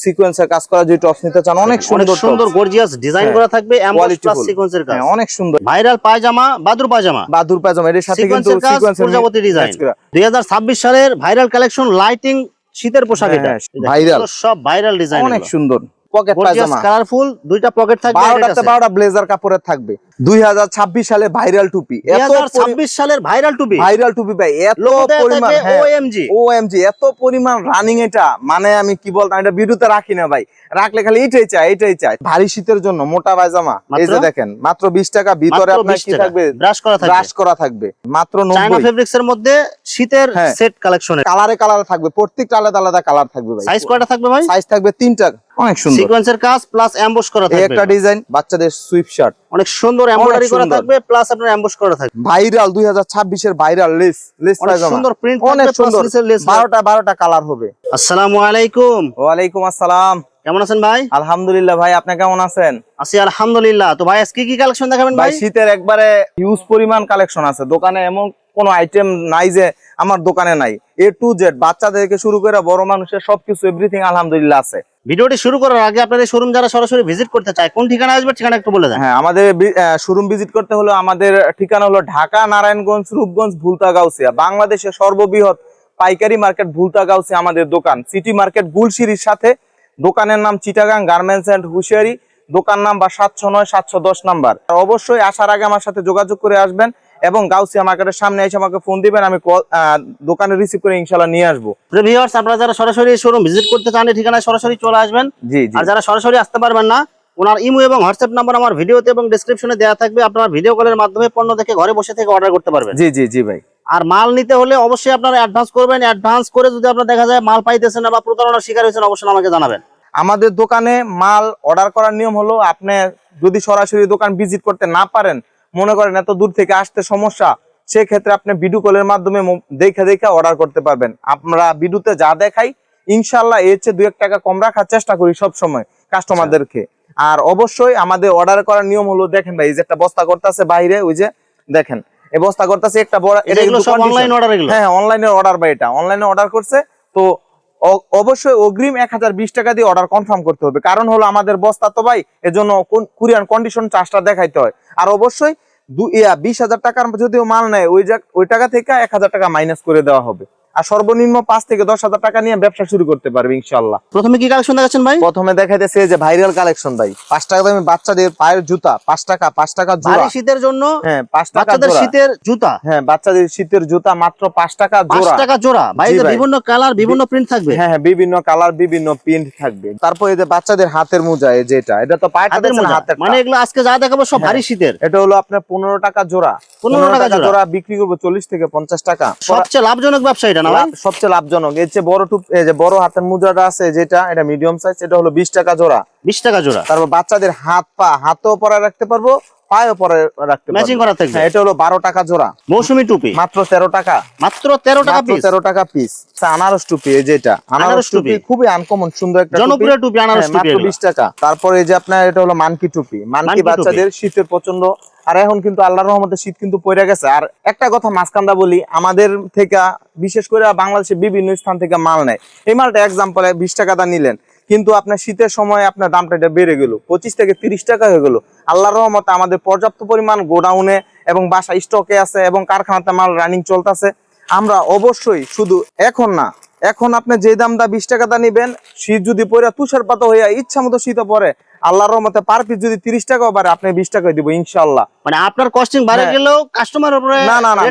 সিকোয়েন্সের কাজ করা যে টপস নিতে চান অনেক সুন্দর সুন্দর গর্জিয়াস ডিজাইন হ্যাঁ, করা থাকবে এমবস প্লাস সিকোয়েন্সের কাজ। হ্যাঁ, অনেক সুন্দর। ভাইরাল পায়জামা বাদুর পায়জামা। বাদুর পায়জামা এর সাথে কিন্তু সিকোয়েন্সের প্রজাপতি ডিজাইন 2026 সালের ভাইরাল কালেকশন লাইটিং শীতের পোশাক এটা। ভাইরাল। সব ভাইরাল ডিজাইন অনেক সুন্দর। পকেট পায়জামা কালারফুল দুইটা পকেট থাকবে ব্লেজার কাপড়ের থাকবে। দুই সালে ভাইরাল টুপি। এত 2026 সালের ভাইরাল টুপি। ভাইরাল টুপি ভাই এত পরিমাণ হ্যাঁ, ওএমজি ওএমজি এত পরিমাণ রানিং এটা। মানে আমি কি বলতাম এটা ভিডিওতে রাখি না ভাই। রাখলে খালি এটাই চাই এটাই চাই ভারী শীতের জন্য মোটা পায়জামা। এই যে দেখেন মাত্র বিশ টাকা ভিতরে আপনার কি থাকবে? ব্রাশ করা থাকবে। ব্রাশ করা থাকবে। মাত্র চায়না ফেব্রিক্স এর মধ্যে শীতের হ্যাঁ। সেট কালেকশনের কালারে কালারে থাকবে প্রত্যেকটা আলাদা আলাদা কালার থাকবে ভাই। সাইজ কয়টা থাকবে ভাই? সাইজ থাকবে তিনটা। অনেক সুন্দর। সিকোয়েন্সের কাজ প্লাস এমবস করা থাকবে একটা ডিজাইন বাচ্চাদের সুইপ শার্ট অনেক সুন্দর এমব্রয়ডারি করা থাকবে প্লাস আপনার এমবস করা থাকবে। ভাইরাল দুই হাজার ছাব্বিশের ভাইরাল লেস লেস অনেক সুন্দর প্রিন্ট অনেক সুন্দর। প্লাস লেস বারোটা বারোটা কালার হবে। আসসালামু আলাইকুম। ওয়ালাইকুম আসসালাম। কেমন আছেন ভাই? আলহামদুলিল্লাহ ভাই আপনি কেমন আছেন? আছি আলহামদুলিল্লাহ। তো ভাই আজকে কি কালেকশন দেখাবেন ভাই ভাই? শীতের একবারে হিউজ পরিমাণ কালেকশন আছে। দোকানে এমন কোন আইটেম নাই যে আমার দোকানে নাই। এ টু জেড বাচ্চা থেকে শুরু করে বড় মানুষের সবকিছু এভরিথিং আলহামদুলিল্লাহ আছে। ভিডিওটি শুরু করার আগে আপনাদের শোরুম যারা সরাসরি ভিজিট করতে চায়, কোন ঠিকানা আসবে ঠিকানা একটু বলে দেন। হ্যাঁ আমাদের শোরুম ভিজিট করতে হলো আমাদের ঠিকানা হলো ঢাকা, নারায়ণগঞ্জ, রূপগঞ্জ ভুলতা গাউসিয়া বাংলাদেশের সর্ববৃহৎ পাইকারি মার্কেট ভুলতা গাউসিয়া আমাদের দোকান। সিটি মার্কেট গুলশিরির সাথে। দোকানের নাম চিটাগাং গার্মেন্টস অ্যান্ড হুশিয়ারি দোকান নাম্বার সাতশো নয়, সাতশো দশ নাম্বার। অবশ্যই আসার আগে আমার সাথে যোগাযোগ করে আসবেন। এবং গাউসিয়া মার্কেটের সামনে এসে আমাকে ফোন দিবেন আমি দোকানে রিসিভ করে ইনশাল্লাহ নিয়ে আসব। ভিউয়ার্স আপনারা যারা সরাসরি শোরুম ভিজিট করতে চান ঠিকানায় সরাসরি চলে আসবেন। জি আর যারা সরাসরি আসতে পারবেন না ওনার ইমো এবং হোয়াটসঅ্যাপ নাম্বার আমার ভিডিওতে এবং ডেসক্রিপশনে দেওয়া থাকবে। আপনারা ভিডিও কলের মাধ্যমে পণ্য দেখে ঘরে বসে থেকে অর্ডার করতে পারবেন। জি জি জি ভাই। আর মাল নিতে হলে অবশ্যই আপনারা অ্যাডভান্স করবেন। অ্যাডভান্স করে যদি আপনার দেখা যায় মাল পাইতেছেন না বা প্রতারণার শিকার হয়েছেন অবশ্যই আমাকে জানাবেন। আমাদের দোকানে মাল অর্ডার করার নিয়ম হলো আপনি যদি সরাসরি দোকান ভিজিট করতে না পারেন মনে করেন এত দূর থেকে আসতে সমস্যা সেক্ষেত্রে আপনি ভিডিও কলের মাধ্যমে দেখে দেখে অর্ডার করতে পারবেন। আমরা ভিডিওতে যা দেখাই ইনশাল্লাহ এর চেয়ে দু এক টাকা কম রাখার চেষ্টা করি সব সময় কাস্টমারদেরকে আর অবশ্যই আমাদের অর্ডার করার নিয়ম হলো দেখেন ভাই এই যে একটা বস্তা করতেছে বাইরে ওই যে দেখেন এই বস্তা করতেছে একটা বড় এটা এগুলো সব অনলাইন অর্ডার এগুলো? হ্যাঁ অনলাইনে অর্ডার বা এটা। অনলাইনে অর্ডার করছে তো অবশ্যই অগ্রিম এক হাজার বিশ টাকা দিয়ে অর্ডার কনফার্ম করতে হবে। কারণ হলো আমাদের বস্তা তো ভাই, এজন্য কুরিয়ান কন্ডিশন চার্জটা দেখাইতে হয়। আর অবশ্যই দু বিশ হাজার টাকার যদিও মাল নেয়, ওই ওই টাকা থেকে এক হাজার টাকা মাইনাস করে দেওয়া হবে। আর সর্বনিম্ন পাঁচ থেকে দশ হাজার টাকা নিয়ে ব্যবসা শুরু করতে পারবে ইনশাল্লাহ। প্রথমে কি কালেকশন দেখাচ্ছেন ভাই? প্রথমে দেখাইতেছে যে ভাইরাল কালেকশন ভাই। পাঁচ টাকা দামে বাচ্চাদের পায়ের জুতা পাঁচ টাকা পাঁচ টাকা জোড়া। শীতের জন্য হ্যাঁ পাঁচ টাকা শীতের জুতা? হ্যাঁ বাচ্চাদের শীতের জুতা মাত্র পাঁচ টাকা জোড়া। টাকা জোড়া। ভাই। বিভিন্ন কালার বিভিন্ন প্রিন্ট থাকবে। হ্যাঁ হ্যাঁ বিভিন্ন কালার বিভিন্ন প্রিন্ট থাকবে। তারপর এই যে বাচ্চাদের হাতের মোজা এই যেটা এটা তো পায়ের হাতের হাতের মানে এগুলো আজকে যা দেখাবো সব ভারী শীতের। এটা হলো আপনার পনেরো টাকা জোড়া। 15 টাকা জোড়া। জোড়া বিক্রি করব চল্লিশ থেকে পঞ্চাশ টাকা। সবচেয়ে লাভজনক ব্যবসা এটা। না সবচেয়ে লাভজনক। এর চেয়ে বড় টুপ এই যে বড় হাতের মোজাটা আছে যেটা এটা মিডিয়াম সাইজ এটা হলো বিশ টাকা জোড়া। বিশ টাকা জোড়া? তারপর বাচ্চাদের হাত পা হাতেও পরে রাখতে পারব পায়েও পরে রাখতে ম্যাচিং করা থাকবে? হ্যাঁ, এটা হলো বারো টাকা জোড়া। মৌসুমী টুপি? মাত্র তেরো টাকা। মাত্র তেরো টাকা পিস তেরো টাকা পিস আনারস টুপি এই যেটা। আনারস টুপি। খুবই আনকমন সুন্দর একটা জনপ্রিয় টুপি আনারস হ্যাঁ, টুপি মাত্র এগুলো। বিশ টাকা। তারপরে এই যে আপনার এটা হলো মানকি টুপি। মানকি মানকি বাচ্চাদের শীতের প্রচণ্ড আর এখন কিন্তু আল্লাহর রহমতে শীত কিন্তু পড়ে গেছে। আর একটা কথা মাঝখান্দা বলি, আমাদের থেকে, বিশেষ করে বাংলাদেশের বিভিন্ন স্থান থেকে মাল নেয়। এই মালটা এক্সাম্পল বিশ টাকা দা নিলেন, কিন্তু আপনার শীতের সময় আপনার দামটা এটা বেড়ে গেল। পঁচিশ থেকে তিরিশ টাকা হয়ে গেল। আল্লাহর রহমতে আমাদের পর্যাপ্ত পরিমাণ গোডাউনে এবং বাসা স্টকে আছে এবং কারখানাতে মাল রানিং চলতেছে। আমরা অবশ্যই শুধু এখন না, এখন আপনি যে দাম দা বিশ টাকা দা নিবেন, শীত যদি পরে তুষারপাত হইয়া ইচ্ছা মতো শীত পরে আল্লাহর রহমতে পার পিস যদি তিরিশ টাকাও বাড়ে আপনি বিশ টাকা দিব ইনশাল্লাহ মানে আপনার কস্টিং বাড়ে হ্যাঁ। গেলেও কাস্টমার উপরে না না না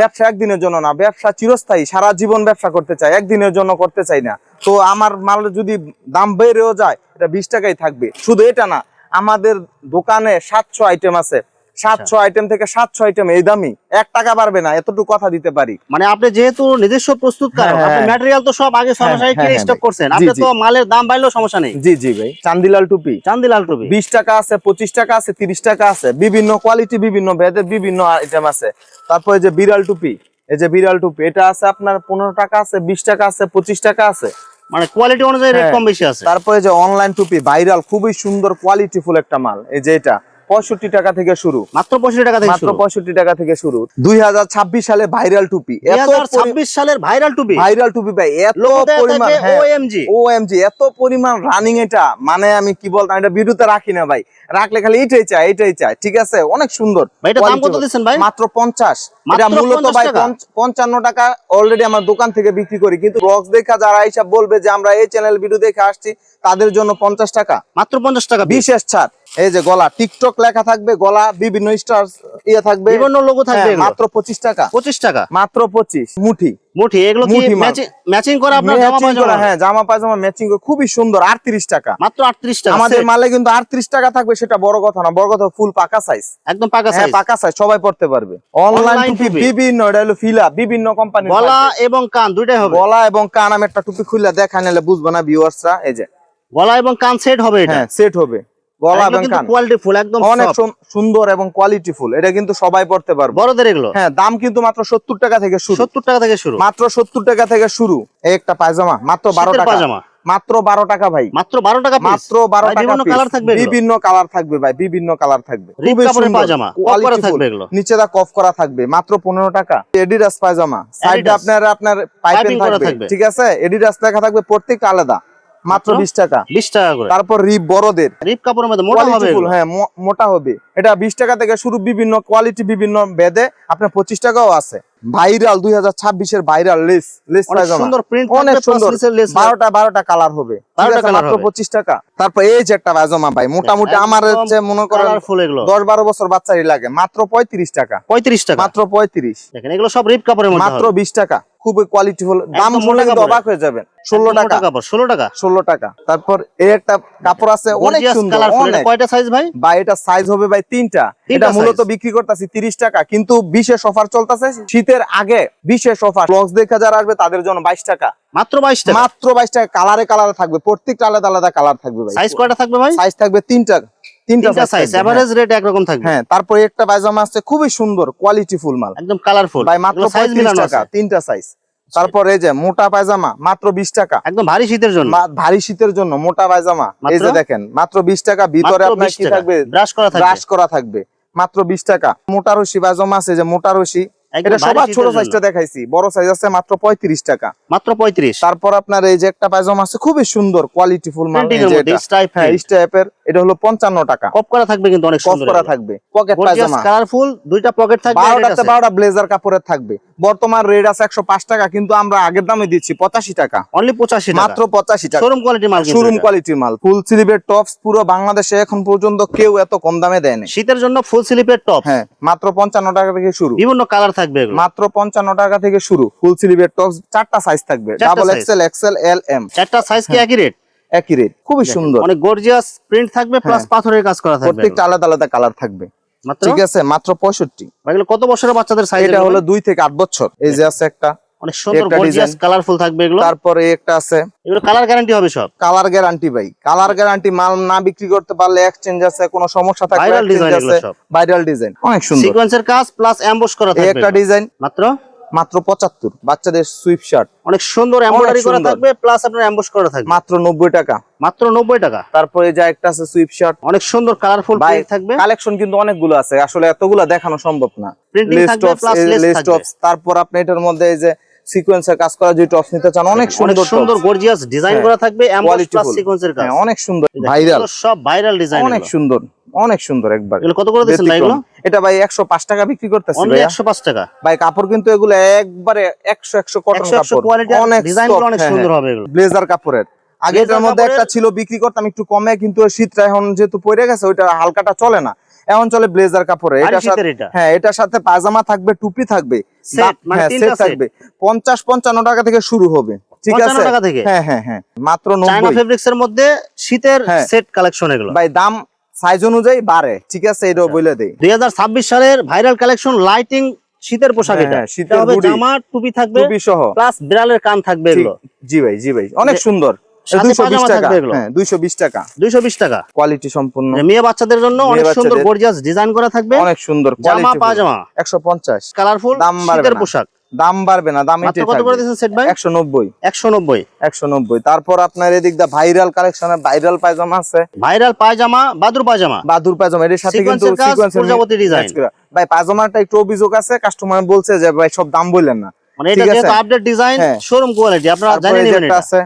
ব্যবসা একদিনের জন্য না ব্যবসা চিরস্থায়ী সারা জীবন ব্যবসা করতে চাই একদিনের জন্য করতে চাই না। তো আমার মাল যদি দাম বেড়েও যায় এটা বিশ টাকাই থাকবে। শুধু এটা না আমাদের দোকানে সাতশো আইটেম আছে। সাতশো আইটেম থেকে সাতশো আইটেম এই দামি। এক টাকা পারবে না এতটুকু কথা দিতে পারি। মানে আপনি যেহেতু নিজস্ব প্রস্তুত হ্যাঁ, হ্যাঁ। ম্যাটেরিয়াল তো সব আগে হ্যাঁ, কিনে হ্যাঁ, স্টক করছেন। আপনি তো মালের দাম বাড়লেও সমস্যা নেই। জি জি ভাই। চান্দিলাল টুপি। চান্দিলাল টুপি। বিশ টাকা আছে পঁচিশ টাকা আছে তিরিশ টাকা আছে। বিভিন্ন কোয়ালিটি বিভিন্ন ভেদের বিভিন্ন আইটেম আছে। তারপরে যে বিড়াল টুপি এই যে বিড়াল টুপি এটা আছে আপনার পনেরো টাকা আছে বিশ টাকা আছে পঁচিশ টাকা আছে। মানে কোয়ালিটি অনুযায়ী রেট। কম বেশি আছে। তারপরে যে অনলাইন টুপি ভাইরাল খুবই সুন্দর কোয়ালিটি ফুল একটা মাল। এই যে এটা। পঁয়ষট্টি টাকা থেকে শুরু। মাত্র পঁয়ষট্টি টাকা থেকে মাত্র শুরু? পঁয়ষট্টি টাকা থেকে শুরু। দুই সালে ভাইরাল টুপি। ছাব্বিশ সালের ভাইরাল টুপি। ভাইরাল টুপি ভাই। এত পরিমাণ হ্যাঁ। ওএমজি এত পরিমাণ রানিং এটা। মানে আমি কি বলতাম এটা রাখি না ভাই। রাখলে খালি এটাই চাই এটাই চাই ঠিক আছে? অনেক সুন্দর মাত্র পঞ্চাশ। এটা মূলত ভাই পঞ্চান্ন টাকা অলরেডি আমার দোকান থেকে বিক্রি করি। কিন্তু ব্লগস দেখা যারা হিসাব বলবে যে আমরা এই চ্যানেল ভিডিও দেখে আসছি তাদের জন্য পঞ্চাশ টাকা। মাত্র পঞ্চাশ টাকা বিশেষ ছাড়। এই যে গলা টিকটক লেখা থাকবে গলা বিভিন্ন স্টার ইয়ে থাকবে। বিভিন্ন লোগো থাকবে হ্যাঁ, মাত্র পঁচিশ টাকা। পঁচিশ টাকা? মাত্র পঁচিশ মুঠি। মুঠি এগুলো কি ম্যাচিং করে আপনার জামা Matching হ্যাঁ জামা পায়জামা ম্যাচিং খুবই সুন্দর আটত্রিশ টাকা। মাত্র টাকা আমাদের মালে কিন্তু আটত্রিশ টাকা থাকবে সেটা বড় কথা না বড় কথা ফুল পাকা সাইজ একদম পাকা হ্যাঁ পাকা সাইজ সবাই পড়তে পারবে। অনলাইন টুপি। বিভিন্ন এটা হলো ফিলা বিভিন্ন কোম্পানি গলা এবং কান দুইটাই হবে। গলা এবং কান আমি একটা টুপি খুললে দেখা নিলে বুঝব না ভিউয়ার্সরা এই যে। গলা এবং কান সেট হবে এটা? হ্যাঁ সেট হবে। গলা এবং কান। কোয়ালিটি ফুল একদম অনেক সুন্দর এবং কোয়ালিটি ফুল এটা কিন্তু সবাই পড়তে পারবে। বড়দের এগুলো? হ্যাঁ দাম কিন্তু মাত্র সত্তর টাকা থেকে শুরু। সত্তর টাকা থেকে শুরু? মাত্র সত্তর টাকা থেকে শুরু। এই একটা পায়জামা মাত্র বারো শীতের টাকা। পায়জামা? মাত্র বারো টাকা ভাই। মাত্র বারো টাকা। মাত্র বারো টাকা বিভিন্ন কালার থাকবে বিভিন্ন কালার থাকবে ভাই বিভিন্ন কালার থাকবে। সুন্দর, পায়জামা, থাকবে এগুলো। নিচে দা কফ করা থাকবে মাত্র পনেরো টাকা। এডিডাস পায়জামা। সাইডে আপনার আপনার Piping থাকবে থাকবে। ঠিক আছে? এডিডাস লেখা থাকবে প্রত্যেকটা আলাদা। মাত্র মাত্র বিশ টাকা। বিশ টাকা করে। তারপর রিপ বড়দের। রিপ কাপড়ের মধ্যে মোটা হবে। হ্যাঁ মোটা হবে। এটা বিশ টাকা থেকে শুরু বিভিন্ন কোয়ালিটি বিভিন্ন বেদে আপনার পঁচিশ টাকাও আছে। ভাইরাল ভাইরাল লেস লেস পায়জামা। সুন্দর প্রিন্ট অনেক সুন্দর। নিচের লেস বারোটা বারোটা কালার হবে। 12টা মাত্র টাকা। তারপর এই যে একটা পায়জামা ভাই মোটামুটি আমার হচ্ছে মনে করেন কালারফুল এগুলো। দশ বারো বছর বাচ্চারই লাগে। মাত্র পঁয়ত্রিশ টাকা। পঁয়ত্রিশ টাকা। মাত্র পঁয়ত্রিশ। দেখেন এগুলো সব রিপ কাপড়ের মধ্যে মাত্র হবে। বিশ টাকা। খুবই কোয়ালিটি ফুল দাম শুনে কিন্তু অবাক হয়ে যাবেন। ষোলো টাকা। ষোলো টাকা? ষোলো টাকা। তারপর এই একটা কাপড় আছে অনেক সুন্দর অনেক। কয়টা সাইজ ভাই? বা এটা সাইজ হবে ভাই তিনটা। তিনটা এটা মূলত বিক্রি করতেছি তিরিশ টাকা কিন্তু বিশেষ অফার চলতেছে শীতের আগে বিশেষ অফার ব্লগস দেখা যারা আসবে তাদের জন্য বাইশ টাকা। মাত্র বাইশ টাকা? মাত্র বাইশ টাকা। কালারে কালারে থাকবে প্রত্যেকটা আলাদা আলাদা কালার থাকবে ভাই। সাইজ কয়টা থাকবে ভাই? সাইজ থাকবে তিনটা। তিনটা সাইজ থাকবে, এভারেজ রেট একরকম থাকবে। হ্যাঁ তারপরে একটা পায়জামা আছে খুবই সুন্দর কোয়ালিটি ফুল মাল। একদম কালারফুল ভাই মাত্র সাইজ মিলানো টাকা তিনটা সাইজ তারপরে এই যে মোটা পায়জামা মাত্র বিশ টাকা। একদম ভারী শীতের জন্য। ভারী শীতের জন্য মোটা পায়জামা। এই যে দেখেন মাত্র বিশ টাকা ভিতরে আপনার কি থাকবে? ব্রাশ করা থাকবে। ব্রাশ করা থাকবে মাত্র বিশ টাকা। মোটা রশি পায়জামা আছে যে মোটা রশি এটা সবার ছোট সাইজটা দেখাইছি। বড় সাইজ আছে মাত্র পঁয়ত্রিশ টাকা। মাত্র পঁয়ত্রিশ। তারপর আপনার এই যে একটা পায়জামা আছে খুবই সুন্দর কোয়ালিটি ফুল মাল। এই যে মধ্যে, হ্যাঁ স্টাইপের এটা হলো পঞ্চান্ন টাকা। কপ করা থাকবে কিন্তু অনেক সুন্দর করা থাকবে পকেট পায়জামা। কালারফুল দুইটা পকেট থাকবে বারোটাতে বারোটা ব্লেজার কাপড়ের থাকবে। বর্তমান রেট আছে একশো পাঁচ টাকা কিন্তু আমরা আগের দামে দিচ্ছি পঁচাশি টাকা। অনলি পঁচাশি মাত্র পঁচাশি টাকা। শোরুম কোয়ালিটি মাল শোরুম। কোয়ালিটির মাল। ফুল স্লিভের টপস পুরো বাংলাদেশে এখন পর্যন্ত কেউ এত কম দামে দেয়নি। শীতের জন্য ফুল স্লিপের টপ হ্যাঁ মাত্র পঞ্চান্ন টাকা থেকে শুরু। বিভিন্ন কালার থাকবে মাত্র পঞ্চান্ন টাকা থেকে শুরু ফুল স্লিভের টপস চারটা সাইজ থাকবে double. XL XL L M চারটা সাইজ কি একই রেট একই রেট খুবই সুন্দর। অনেক গর্জিয়াস প্রিন্ট থাকবে প্লাস হ্যাঁ। পাথরের কাজ করা থাকবে প্রত্যেকটা আলাদা আলাদা কালার থাকবে। ঠিক আছে মাত্র পঁয়ষট্টি। কত বছরের বাচ্চাদের সাইজ এটা হলো দুই থেকে আট বছর এই যে আছে একটা। অনেক সুন্দর একটা গর্জিয়াস। কালারফুল থাকবে এগুলো। তারপরে একটা আছে। এগুলো কালার গ্যারান্টি হবে সব? কালার গ্যারান্টি ভাই। কালার গ্যারান্টি মাল না বিক্রি করতে পারলে এক্সচেঞ্জ আছে কোনো সমস্যা থাকলে exchange এগুলো আছে। ভাইরাল ডিজাইন অনেক সুন্দর। সিকোয়েন্সের কাজ প্লাস এমবস করা থাকবে একটা ডিজাইন মাত্র? মাত্র পঁচাত্তর। বাচ্চাদের সুইপ শার্ট অনেক সুন্দর এমব্রয়ডারি করা থাকবে প্লাস আপনার এমবস করা থাকবে। মাত্র নব্বই টাকা। মাত্র নব্বই টাকা? তারপরে যা একটা আছে সুইপ শার্ট অনেক সুন্দর কালারফুল থাকবে। কালেকশন কিন্তু অনেকগুলো আছে। আসলে এতগুলো দেখানো সম্ভব না। তারপর আপনি এটার মধ্যে এই যে সিকোয়েন্সের কাজ করা যে টপস নিতে চান অনেক সুন্দর সুন্দর গর্জিয়াস ডিজাইন হ্যাঁ, করা থাকবে এমবস প্লাস সিকোয়েন্সের কাজ। হ্যাঁ, অনেক সুন্দর। ভাইরাল সব ভাইরাল ডিজাইন অনেক সুন্দর অনেক সুন্দর একবার। এগুলো কত করে ভাই এগুলো? এটা ভাই একশো পাঁচ টাকা বিক্রি করতেছি। একশো পাঁচ টাকা। ভাই কাপড় কিন্তু এগুলো একবারে একশো একশো কটন একশো একশো কাপড়। অনেক ডিজাইন অনেক হ্যাঁ, সুন্দর হ্যাঁ। হবে এগুলো। ব্লেজার কাপড়ের। আগে এটার মধ্যে একটা ছিল বিক্রি করতাম একটু কমে কিন্তু শীতটা এখন যেহেতু পড়ে গেছে ওইটা হালকাটা চলে না। এখন চলে ব্লেজার কাপড়ে এটা। হ্যাঁ এটার সাথে পাজামা থাকবে টুপি থাকবে মানে হ্যাঁ। থাকবে। পঞ্চাশ পঞ্চান্ন টাকা থেকে শুরু হবে ঠিক আছে? হ্যাঁ হ্যাঁ হ্যাঁ মাত্র চায়না ফেব্রিক্স এর মধ্যে শীতের। সেট কালেকশন এগুলো। ভাই দাম সাইজ অনুযায়ী বাড়ে ঠিক আছে? আচ্ছা। বলে দেই। দুই সালের ভাইরাল কালেকশন লাইটিং শীতের পোশাক এটা। শীতের এটা। জামা টুপি থাকবে টুপি সহ প্লাস বিড়ালের কান থাকবে এগুলো। জি ভাই জি ভাই অনেক সুন্দর। হ্যাঁ দুইশো বিশ টাকা। দুইশো বিশ টাকা। কোয়ালিটি সম্পূর্ণ। মেয়ে বাচ্চাদের জন্য অনেক সুন্দর গর্জিয়াস ডিজাইন করা থাকবে। অনেক সুন্দর জামা পাজামা একশো পঞ্চাশ। কালারফুল দাম বাড়বে পোশাক। দাম বাড়বে না দাম কত করে থাকবে সেট ভাই? একশো নব্বই। একশো নব্বই। একশো নব্বই। তারপর আপনার এদিক দিয়ে ভাইরাল কালেকশনের ভাইরাল পায়জামা আছে। ভাইরাল পায়জামা বাদুর পায়জামা। বাদুর পায়জামা এর সাথে কিন্তু প্রজাপতি ভাই পায়জামাটা একটু অভিযোগ আছে কাস্টমার বলছে যে ভাই সব দাম বললেন না। মানে এটা যেহেতু আপডেট ডিজাইন। শোরুম কোয়ালিটি আপনারা একটা এটা। আছে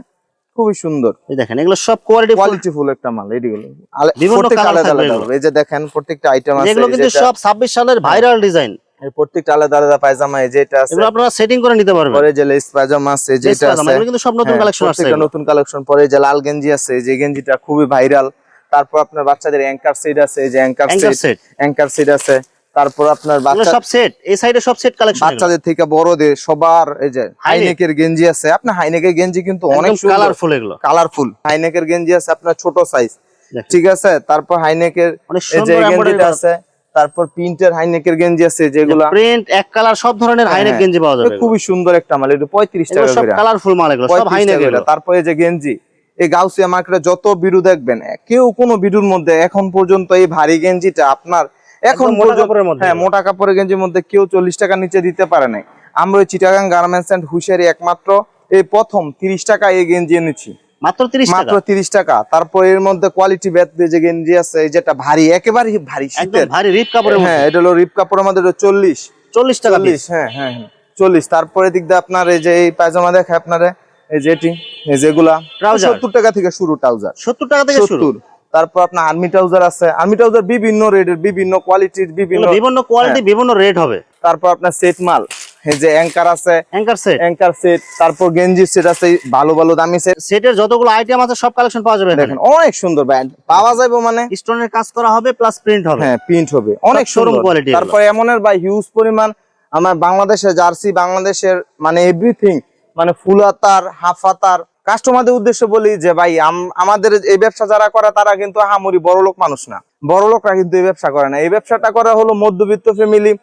খুবই সুন্দর। এই দেখেন এগুলো সব কোয়ালিটি কোয়ালিটি ফুল একটা মাল এদিগুলো আলে- বিভিন্ন আলাদা থাকবে এগুলো। এই যে দেখেন প্রত্যেকটা আইটেম আছে এই কিন্তু সব ছাব্বিশ সালের ভাইরাল ডিজাইন এই প্রত্যেকটা আলাদা আলাদা পায়জামা এই যেটা আছে। এগুলো আপনারা সেটিং করে নিতে পারবেন। পরে যে লেস পায়জামা আছে যেটা আছে। এগুলো কিন্তু সব নতুন কালেকশন আছে প্রত্যেকটা নতুন কালেকশন পরে যে লাল গেঞ্জি আছে এই যে গেঞ্জিটা খুবই ভাইরাল তারপর আপনার বাচ্চাদের অ্যাঙ্কার সেট আছে এই যে অ্যাঙ্কার সেট অ্যাঙ্কার সেট আছে। তারপর আপনার বাচ্চা সব সেট এই সাইডে সব সেট কালেকশন বাচ্চাদের থেকে বড়দের সবার এই যে হাইনেকের গেঞ্জি আছে। আপনার হাইনেকের গেঞ্জি কিন্তু অনেক কালারফুল এগুলো। কালারফুল হাইনেকের গেঞ্জি আছে আপনার ছোট সাইজ ঠিক আছে? তারপর হাইনেকের এই যে গেঞ্জিটা আছে। তারপর প্রিন্টের হাইনেকের গেঞ্জি আছে যেগুলা প্রিন্ট এক কালার সব ধরনের হাইনেক হ্যাঁ, গেঞ্জি পাওয়া যাবে খুবই সুন্দর একটা মাল। এটা পঁয়ত্রিশ এগুলো টাকা সব কালারফুল মাল এগুলো সব হাইনেক এগুলো। তারপরে এই যে গেঞ্জি। এই গাউসিয়া মার্কেটে যত বিরু দেখবেন কেউ কোনো বিরুর মধ্যে এখন পর্যন্ত এই ভারী গেঞ্জিটা আপনার এখন মোটা কাপড়ের মধ্যে। হ্যাঁ মোটা কাপড়ের গেঞ্জির মধ্যে কেউ চল্লিশ টাকা নিচে দিতে পারে নাই। আমরা চিটাগাং গার্মেন্টস এন্ড হুশিয়ারি একমাত্র এই প্রথম তিরিশ টাকা এই গেঞ্জি এনেছি। মাত্র 30 মাত্র তিরিশ টাকা। তারপর এর মধ্যে কোয়ালিটি ব্যাট যে গেঞ্জি আছে যেটা ভারী একেবারে ভারী শীতের। ভারী রিপ কাপড়ের হ্যাঁ এটা হলো রিপ কাপড়ের মধ্যে চল্লিশ। 40 টাকা চল্লিশ হ্যাঁ হ্যাঁ হ্যাঁ। চল্লিশ। তারপরে দিক দিয়ে আপনার এই যে এই পায়জামা দেখে আপনার এই যেটি যেগুলা সত্তর টাকা থেকে শুরু ট্রাউজার 70 টাকা থেকে শুরু? সত্তর। তারপর আপনার আর্মি ট্রাউজার আছে। আর্মি ট্রাউজার বিভিন্ন রেটের বিভিন্ন কোয়ালিটির বিভিন্ন বিভিন্ন কোয়ালিটি বিভিন্ন রেট হবে। তারপর আপনার সেট মাল। যে অ্যাঙ্কার আছে অ্যাঙ্কার সেট অ্যাঙ্কার সেট তারপর গেঞ্জি সেট আছে ভালো ভালো দামি সেট সেটের যতগুলো আইটেম আছে সব কালেকশন পাওয়া যাবে দেখেন অনেক সুন্দর ব্যান্ড পাওয়া যাবে মানে স্টোনের কাজ করা হবে প্লাস প্রিন্ট হবে। হ্যাঁ প্রিন্ট হবে। অনেক শোরুম কোয়ালিটি। তারপর এমনের বা হিউজ পরিমাণ আমার বাংলাদেশের জার্সি বাংলাদেশের মানে এভরিথিং মানে ফুল হাতার হাফ হাতার কাস্টমারদের উদ্দেশ্যে বলি যে, ভাই, আম- আমাদের এই ব্যবসা যারা করে, তারা কিন্তু হামরি বড় লোক মানুষ না। বড় লোকরা কিন্তু এই ব্যবসা করে না। এই ব্যবসাটা করা হলো মধ্যবিত্ত ফ্যামিলি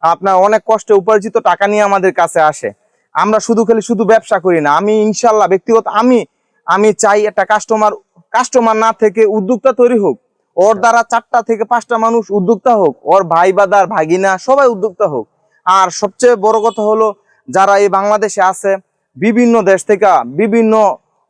আপনার অনেক কষ্টে উপার্জিত টাকা নিয়ে আমাদের কাছে আসে। আমরা শুধু খালি শুধু ব্যবসা করি না। আমি ইনশাল্লাহ ব্যক্তিগত, আমি আমি চাই একটা কাস্টমার কাস্টমার না থেকে উদ্যোক্তা তৈরি হোক। ওর দ্বারা চারটা থেকে পাঁচটা মানুষ উদ্যোক্তা হোক। ওর ভাই বাদার ভাগিনা সবাই উদ্যোক্তা হোক। আর সবচেয়ে বড় কথা হলো, যারা এই বাংলাদেশে আছে বিভিন্ন দেশ থেকে বিভিন্ন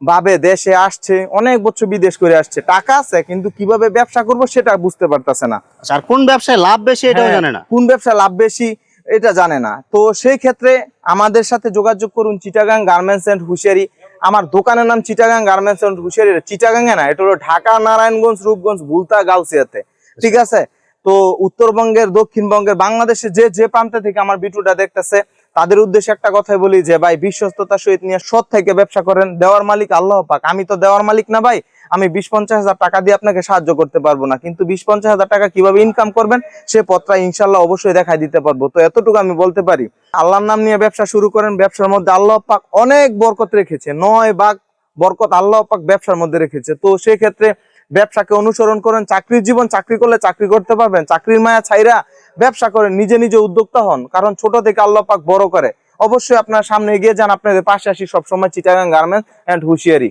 ভাবে দেশে আসছে অনেক বছর বিদেশ করে আসছে। টাকা আছে কিন্তু কীভাবে ব্যবসা করব সেটা বুঝতে পারতেছে না। আচ্ছা, আর কোন ব্যবসায় লাভ বেশি এটাও হ্যাঁ, জানে না। কোন ব্যবসা লাভ বেশি এটা জানে না। তো সেই ক্ষেত্রে আমাদের সাথে যোগাযোগ করুন চিটাগাং গার্মেন্টস এন্ড হুশিয়ারি। আমার দোকানের নাম Chittagong garments and hosiery. Chittagong এ না এটা হলো ঢাকা নারায়ণগঞ্জ রূপগঞ্জ ভুলতা গাউসিয়াতে। ঠিক আছে? তো উত্তরবঙ্গের দক্ষিণবঙ্গের বাংলাদেশে যে যে প্রান্তে থেকে আমার ভিডিওটা দেখতেছে তাদের উদ্দেশ্যে একটা কথাই বলি যে, ভাই, বিশ্বস্ততার সহিত নিয়ে সৎ থেকে ব্যবসা করেন, দেওয়ার মালিক আল্লাহ পাক। আমি তো দেওয়ার মালিক না ভাই, আমি বিশ পঞ্চাশ হাজার টাকা দিয়ে আপনাকে সাহায্য করতে পারব না। কিন্তু বিশ পঞ্চাশ হাজার টাকা কীভাবে ইনকাম করবেন, সে পথটা ইনশাল্লাহ অবশ্যই দেখাই দিতে পারব। তো এতটুকু আমি বলতে পারি, আল্লাহর নাম নিয়ে ব্যবসা শুরু করেন, ব্যবসার মধ্যে আল্লাহ পাক অনেক বরকত রেখেছে। নয় বাঘ বরকত আল্লাহ পাক ব্যবসার মধ্যে রেখেছে। তো সেই ক্ষেত্রে ব্যবসাকে অনুসরণ করেন, চাকরির জীবন চাকরি করলে চাকরি করতে পারবেন, চাকরির মায়া ছাইরা ব্যবসা করেন নিজে নিজে উদ্যোক্তা হন, কারণ ছোট থেকে আল্লাহ পাক বড় করে। অবশ্যই আপনার সামনে এগিয়ে যান, আপনাদের পাশে আসি সবসময় চিটাগাং গার্মেন্টস এন্ড হুশিয়ারি।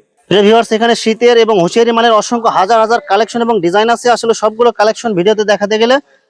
এখানে শীতের এবং হুঁশিয়ারি মালের অসংখ্য হাজার হাজার কালেকশন এবং ডিজাইন আছে। আসলে সবগুলো কালেকশন ভিডিওতে দেখাতে গেলে